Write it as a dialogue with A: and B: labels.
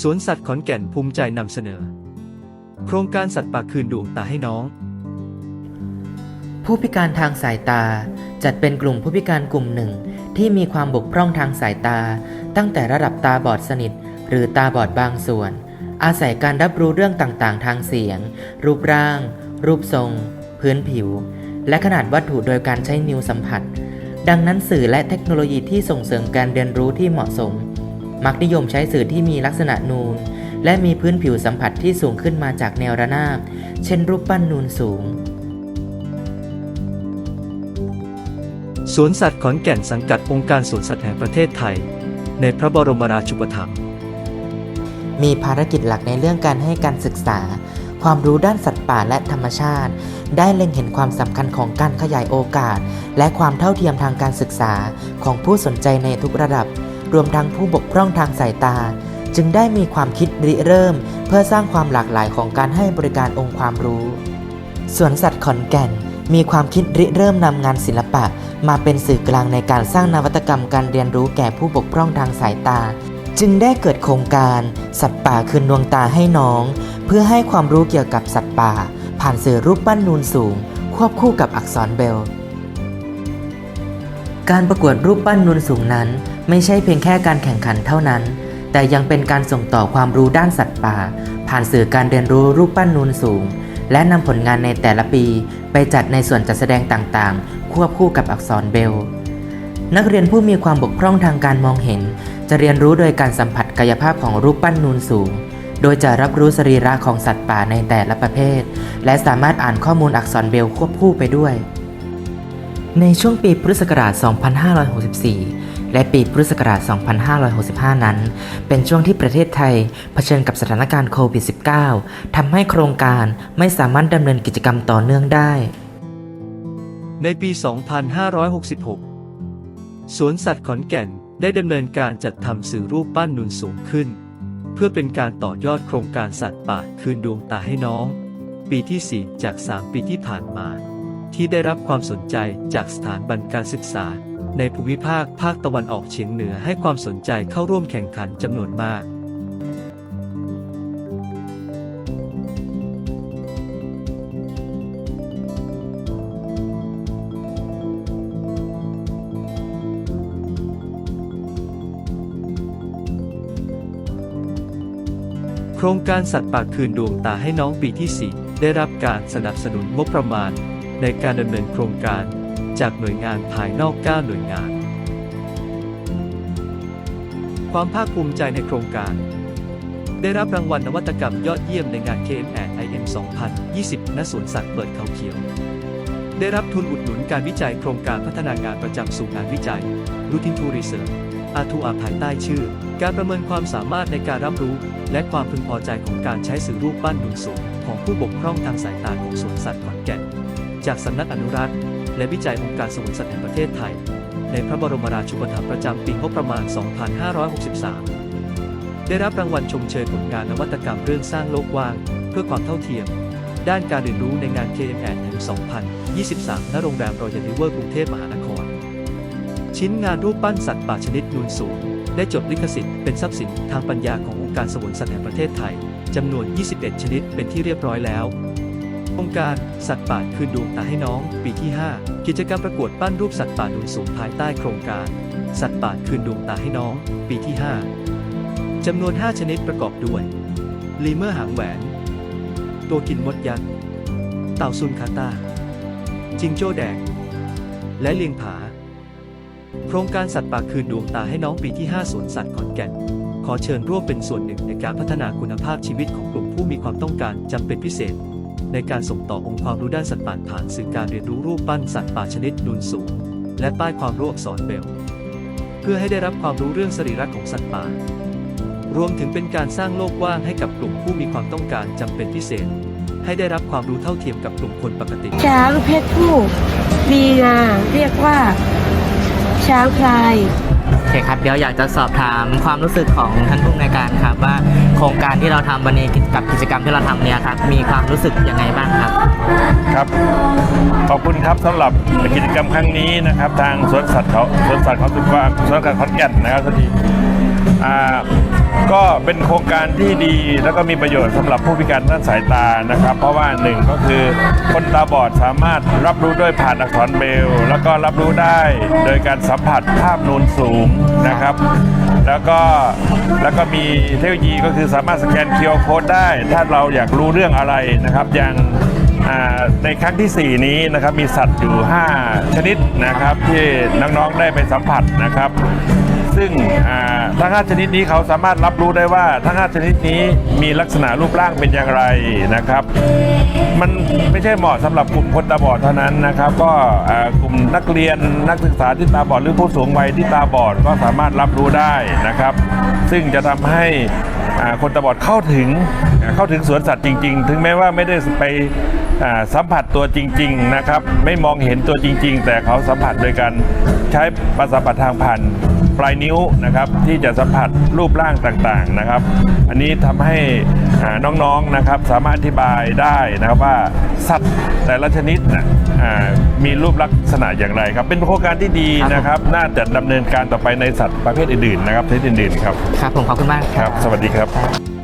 A: สวนสัตว์ขอนแก่นภูมิใจนำเสนอ โครงการสัตว์ป่าคืนดวงตาให้น้อง
B: ผู้พิการทางสายตา จัดเป็นกลุ่มผู้พิการกลุ่มหนึ่ง ที่มีความบกพร่องทางสายตา ตั้งแต่ระดับตาบอดสนิท หรือตาบอดบางส่วน อาศัยการรับรู้เรื่องต่างๆ ทางเสียง รูปร่าง รูปทรง พื้นผิว และขนาดวัตถุโดยการใช้นิ้วสัมผัส ดังนั้นสื่อและเทคโนโลยีที่ส่งเสริมการเรียนรู้ที่เหมาะสม มักนิยมใช้สื่อที่มีลักษณะนูน และมีพื้นผิวสัมผัสที่สูงขึ้นมาจากแนวระนาบ เช่นรูปปั้นนูนสูง
A: สวนสัตว์ขอนแก่นสังกัดองค์การสวนสัตว์แห่งประเทศไทย ในพระบรมราชูปถัมภ์
B: มีภารกิจหลักในเรื่องการให้การศึกษา ความรู้ด้านสัตว์ป่าและธรรมชาติ ได้เล็งเห็นความสำคัญของการขยายโอกาส และความเท่าเทียมทางการศึกษาของผู้สนใจในทุกระดับ รวมทั้งผู้บกพร่องทางสายตา จึงได้มีความคิดริเริ่ม เพื่อสร้างความหลากหลายของการให้บริการองค์ความรู้สวนสัตว์ขอนแก่น มีความคิดริเริ่มนำงานศิลปะ มาเป็นสื่อกลางในการสร้างนวัตกรรมการเรียนรู้แก่ผู้บกพร่องทางสายตา จึงได้เกิดโครงการ สัตว์ป่าคืนดวงตาให้น้อง เพื่อให้ความรู้เกี่ยวกับสัตว์ป่า ผ่านสื่อรูปปั้นนูนสูง ควบคู่กับอักษรเบล การประกวดรูปปั้นนูนสูงนั้น ไม่ใช่เพียงแค่การแข่งขันเท่านั้น แต่ยังเป็นการส่งต่อความรู้ด้านสัตว์ป่า ผ่านสื่อการเรียนรู้รูปปั้นนูนสูง และนำผลงานในแต่ละปี ไปจัดในส่วนจัดแสดงต่างๆ ควบคู่กับอักษรเบล นักเรียนผู้มีความบกพร่องทางการมองเห็น จะเรียนรู้โดยการสัมผัสกายภาพของรูปปั้นนูนสูง โดยจะรับรู้สรีระของสัตว์ป่าในแต่ละประเภท และสามารถอ่านข้อมูลอักษรเบลควบคู่ไปด้วยในช่วงปีพุทธศักราช 2564 และปีพุทธศักราช 2565 นั้น เป็นช่วงที่ประเทศไทยเผชิญกับสถานการณ์โควิด -19 ทำให้โครงการไม่สามารถดำเนินกิจกรรมต่อเนื่องได้
A: ในปี 2566 สวนสัตว์ขอนแก่นได้ดำเนินการจัดทำสื่อรูปปั้นนุนสูงขึ้น เพื่อเป็นการต่อยอดโครงการสัตว์ป่าคืนดวงตาให้น้อง ปีที่ 4 จาก 3 ปีที่ผ่านมา ที่ได้รับความสนใจจากสถานบันการศึกษา ในภูมิภาคภาคตะวันออกเฉียงเหนือให้ความสนใจเข้าร่วมแข่งขันจำนวนมากโครงการสัตว์ป่าคืนดวงตาให้น้องปีที่ 4 ได้รับการสนับสนุนงบประมาณ ในการดำเนินโครงการ จากหน่วยงานภายนอก 9 หน่วยงาน ความภาคภูมิใจในโครงการ ได้รับรางวัลนวัตกรรมยอดเยี่ยมในงาน KM IM 2020 ณ สวนสัตว์เปิดเขาเขียว ได้รับทุนอุดหนุนการวิจัยโครงการพัฒนางานประจำสู่งานวิจัย Routine to Research อาทูอาภายใต้ชื่อ การประเมินความสามารถในการรับรู้ และความพึงพอใจของการใช้สื่อรูปปั้นนุนสูงของผู้บกพร่องทางสายตาของสวนสัตว์ขอนแก่น จากสำนักอนุรักษ์ และวิจัยองค์การสวนสัตว์แห่งประเทศไทย ในพระบรมราชูปถัมภ์ประจำปีงบประมาณ 2563 ได้รับรางวัลชมเชยผลงานนวัตกรรมเรื่องสร้างโลกว่าง เพื่อความเท่าเทียม ด้านการเรียนรู้ในงาน KMN 2023 ณ โรงแรมรอยัลริเวอร์กรุงเทพมหานคร ชิ้นงานรูปปั้นสัตว์ป่าชนิดนูนสูง ได้จดลิขสิทธิ์เป็นทรัพย์สินทางปัญญาขององค์การสงวนสัตว์แห่งประเทศไทยจำนวน 21 ชนิดเป็นที่เรียบร้อยแล้ว องค์การสัตว์ป่าคืนดวงตาให้น้อง ปีที่ 5 กิจกรรมประกวดปั้นรูปสัตว์ป่านูนสูงภายใต้โครงการ สัตว์ป่าคืนดวงตาให้น้อง ปีที่ 5 จำนวน 5 ชนิดประกอบด้วยลีเมอร์หางแหวน ตัวกินมดยักษ์เต่าซุนคาตาจิงโจ้แดง และเลียงผา โครงการสัตว์ป่าคืนดวงตาให้น้องปีที่ 5สวนสัตว์ขอนแก่นขอเชิญร่วมเป็นส่วนหนึ่งในการพัฒนาคุณภาพชีวิตของกลุ่มผู้มีความต้องการจำเป็นพิเศษ ในการส่งต่อองค์ความรู้ด้านสัตว์ป่าผ่านสื่อการเรียนรู้รูปปั้นสัตว์ป่าชนิดนูนสูง และป้ายความรู้อักษรเบล เพื่อให้ได้รับความรู้เรื่องสรีระของสัตว์ป่ารวมถึงเป็นการสร้างโลกว้างให้กับกลุ่มผู้มีความต้องการจำเป็นพิเศษ ให้ได้รับความรู้เท่าเทียมกับกลุ่มคนปกติ
C: ช้างเพศผู้ มีงาเรียกว่า ช้างพลาย
B: เคครับ เดี๋ยวอยากจะสอบถามความรู้สึกของท่านผู้อำนวยการครับ ว่าโครงการที่เราทำวันนี้กับกิจกรรมที่เราทำเนี่ยครับ มีความรู้สึกยังไงบ้างครับ
D: ครับ ขอบคุณครับสำหรับกิจกรรมครั้งนี้นะครับ ทางสวนสัตว์เขาสวนสัตว์เขาสุกว่างสวนสัตว์ขอนแก่นนะครับสวัสดีอ่า ก็เป็นโครงการที่ดีแล้วก็มีประโยชน์สำหรับผู้พิการด้านสายตานะครับ เพราะว่าหนึ่งก็คือคนตาบอดสามารถรับรู้ด้วยผ่านอักษรเบล แล้วก็รับรู้ได้โดยการสัมผัสภาพนูนสูงนะครับ แล้วก็แล้วก็มีเทคโนโลยีก็คือสามารถสแกน QR Code ได้ ถ้าเราอยากรู้เรื่องอะไรนะครับอย่าง ในครั้งที่ 4 นี้นะครับมีสัตว์อยู่ 5 ชนิดนะครับที่น้องๆได้ไปสัมผัสนะครับ ซึ่งทั้ง 5 ชนิดนี้เขาสามารถรับรู้ได้ว่าทั้ง 5 ชนิดนี้มีลักษณะรูปร่างเป็นอย่างไรนะครับ มันไม่ใช่เหมาะสำหรับกลุ่มคนตาบอดเท่านั้นนะครับ ก็กลุ่มนักเรียนนักศึกษาที่ตาบอดหรือผู้สูงวัยที่ตาบอดก็สามารถรับรู้ได้นะครับ ซึ่งจะทำให้ คนตาบอดเข้าถึงเข้าถึงสวนสัตว์จริง ๆ ถึงแม้ว่าไม่ได้ไปสัมผัสตัวจริง ๆ นะครับ ไม่มองเห็นตัวจริง ๆ แต่เขาสัมผัสโดยการใช้ประสาทผัสทางผ่าน ปลายนิ้วนะครับที่จะสัมผัสรูปร่างต่างๆนะครับ อันนี้ทำให้อ่าน้องๆนะครับสามารถอธิบายได้นะครับว่าสัตว์แต่ละชนิดนะอ่ามีรูปลักษณะอย่างไรครับ เป็นโครงการที่ดีนะครับ น่าจะดำเนินการต่อไปในสัตว์ประเภทอื่นๆนะครับชนิดอื่นๆครับ
B: ครับผมขอบคุณมาก
D: ครับ สวัสดีครับ